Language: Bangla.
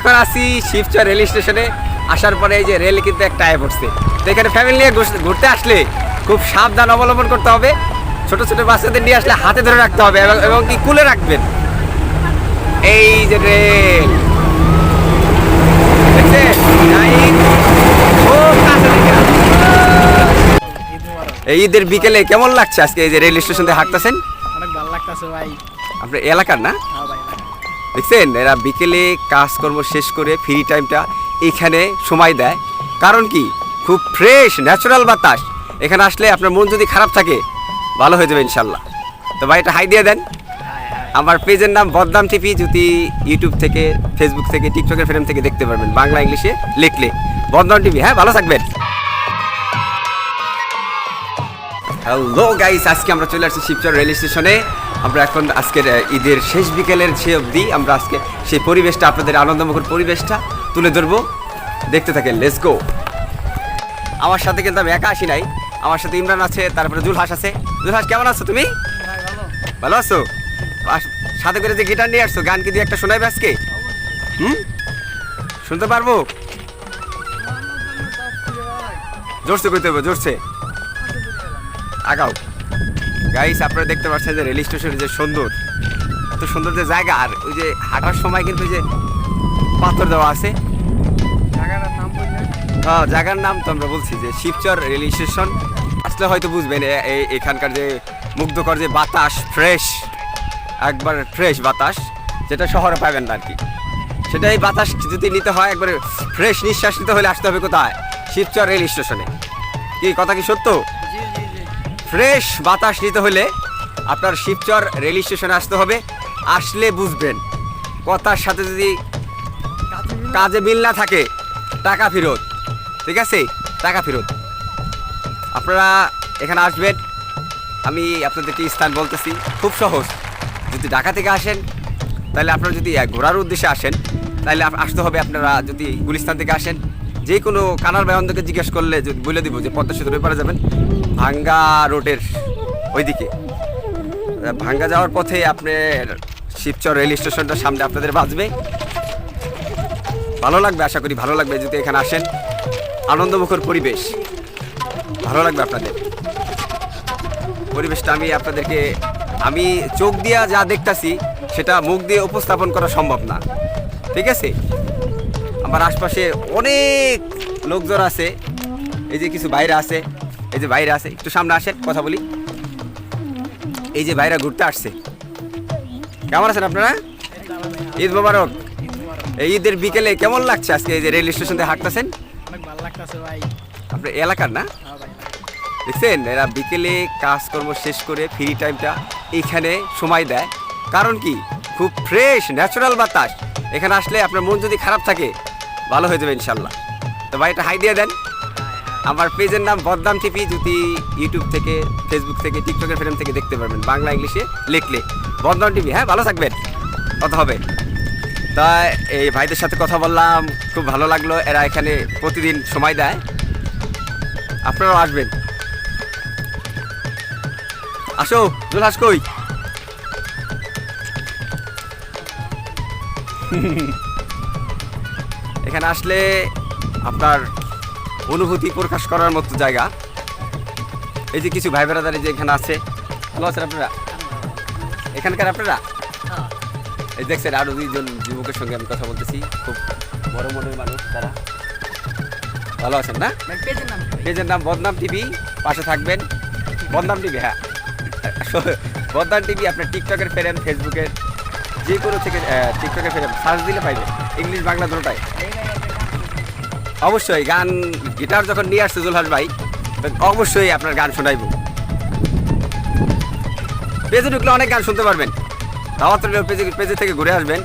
এখন আছি শিবচর রেল স্টেশনে আসার পরে এই যে রেল কিন্তু একটা আয় পড়ছে। তো এখানে ফ্যামিলি নিয়ে ঘুরতে আসলে খুব সাবধান অবলম্বন করতে হবে। ছোট ছোট বাচ্চাদের নিয়ে আসলে হাতে ধরে রাখতে হবে এবং এবং কি কুলে রাখবেন। এই যে রেল। এই ঈদের বিকেলে কেমন লাগছে আজকে এই যে রেল স্টেশন থেকে হাঁটতেছেন? অনেক ভালো লাগতেছে ভাই। আপনার এলাকার না? হ্যাঁ ভাই দেখছেন, এরা বিকেলে কাজকর্ম শেষ করে ফ্রি টাইমটা এখানে সময় দেয়। কারণ কি? খুব ফ্রেশ ন্যাচারাল বাতাস। এখানে আসলে আপনার মন যদি খারাপ থাকে, ভালো হয়ে যাবে ইনশাল্লাহ। তো ভাই, এটা হাই দিয়ে দেন। আমার পেজের নাম বদনাম টিভি, যদি ইউটিউব থেকে ফেসবুক থেকে টিকটকের ফ্রেম থেকে দেখতে পারবেন, বাংলা, ইংলিশে লিখলে। বদনাম টিভি হ্যাঁ ভালো থাকবেন। হ্যালো গাইস আজকে আমরা চলে আসছি শিবচর রেল স্টেশনে। আমরা এখন আজকের ঈদের শেষ বিকেলের সে অবধি আমরা আজকে সেই পরিবেশটা, আপনাদের আনন্দমুখর পরিবেশটা তুলে ধরবো। দেখতে থাকেন লেটস গো আমার সাথে কিন্তু আমি একা আসি নাই। আমার সাথে ইমরান আছে, তারপরে জুলহাস আছে। জুলহাস, কেমন আছো তুমি? ভালো ভালো আছো সাথে করে যে গিটার নিয়ে আসছো, গান কি দিয়ে একটা শোনাবে আজকে? হুম? শুনতে পারব? জোরসে করতে হবে, জোরসে। আগাও। গাইস আপনারা দেখতে পাচ্ছেন যে রেল স্টেশনের যে সুন্দর এত সুন্দর যে জায়গা। আর ওই যে হাঁটার সময় কিন্তু যে পাথর দেওয়া আছে। হ্যাঁ জায়গার নাম তো আমরা বলছি যে শিবচর রেল স্টেশন। আসলে হয়তো বুঝবেন এখানকার যে মুগ্ধকর যে বাতাস ফ্রেশ একবার ফ্রেশ বাতাস যেটা শহরে পাবেন না আর কি সেটাই বাতাস যদি নিতে হয় একবারে ফ্রেশ নিঃশ্বাস নিতে হলে আসতে হবে কোথায়? শিবচর রেল স্টেশনে। কি কথা কি সত্য? ফ্রেশ বাতাস নিতে হলে আপনার শিবচর রেল স্টেশনে আসতে হবে। আসলে বুঝবেন, কথার সাথে যদি কাজে মিল না থাকে, টাকা ফেরত, ঠিক আছে? টাকা ফেরত। আপনারা এখানে আসবেন, আমি আপনাদেরকে স্থান বলতেছি। খুব সহজ, যদি ঢাকা থেকে আসেন, তাহলে আপনারা যদি ঘোরার উদ্দেশ্যে আসেন, তাহলে আসতে হবে আপনারা যদি গুলিস্তান থেকে আসেন। যে কোনো কানার বায়নকে জিজ্ঞেস করলে যদি বলে দিব যে পদ্মা সেতুর পারে যাবেন, ভাঙ্গা রোডের ওইদিকে। ভাঙ্গা যাওয়ার পথে আপনার শিবচর রেল স্টেশনটার সামনে আপনাদের বাজবে। ভালো লাগবে, আশা করি ভালো লাগবে যদি এখানে আসেন। আনন্দমুখর পরিবেশ, ভালো লাগবে আপনাদের। পরিবেশটা আমি আপনাদেরকে, আমি চোখ দিয়া যা দেখতাছি, সেটা মুখ দিয়ে উপস্থাপন করা সম্ভব না। ঠিক আছে? আমার আশপাশে অনেক লোকজন আছে। এই যে কিছু বাইরে আছে। এই যে বাইরে আছে। একটু সামনে আসেন কথা বলি। এই যে বাইরে ঘুরতে আসছে। কেমন আছেন আপনারা? ঈদ মোবারক। এই ঈদের বিকেলে কেমন লাগছে আজকে? এই যে রেল স্টেশন থেকে হাঁটতেছেন? আপনার এলাকার না? হ্যাঁ দেখছেন এরা বিকেলে কাজকর্ম শেষ করে ফ্রি টাইমটা এইখানে সময় দেয়। কারণ কি? খুব ফ্রেশ ন্যাচারাল বাতাস। এখানে আসলে আপনার মন যদি খারাপ থাকে ভালো হয়ে যাবে ইনশাল্লাহ। তো ভাই এটা হাই দিয়ে দেন। আমার পেজের নাম বদনাম টিভি, যদি ইউটিউব থেকে ফেসবুক থেকে টিকটকের ফ্রেম থেকে দেখতে পারবেন। বাংলা, ইংলিশে লিখলে। বদনাম টিভি হ্যাঁ ভালো থাকবেন। কথা হবে। তা এই ভাইদের সাথে কথা বললাম, খুব ভালো লাগল। এরা এখানে প্রতিদিন সময় দেয়। আপনারাও আসবেন। আসো জুলহাস কই? এখানে আসলে আপনার অনুভূতি প্রকাশ করার মতো জায়গা। এই যে কিছু ভাই বেড়াদারি যে এখানে আছে। ভালো আছেন আপনারা? এখানকার আপনারা? এই দেখছেন আরও দুইজন যুবকের সঙ্গে আমি কথা বলতেছি। খুব বড় মনের মানুষ তারা। ভালো আছেন না? ভাই পেজের নাম পেজের নাম বদনাম টিভি। পাশে থাকবেন। বদনাম টিভি হ্যাঁ। বদনাম টিভি আপনার টিকটকের ফেরেন ফেসবুকের। যে কোনো থেকে টিকটকে ফেলে সার্চ দিলে পাইবে। ইংলিশ বাংলা গান। অবশ্যই, গান গিটার যখন নিয়ে আসছে জুলহাস ভাই অবশ্যই আপনার গান শোনাইব। পেজে ঢুকলে অনেক গান শুনতে পারবেন। দাওয়াত পেজে পেজে থেকে ঘুরে আসবেন।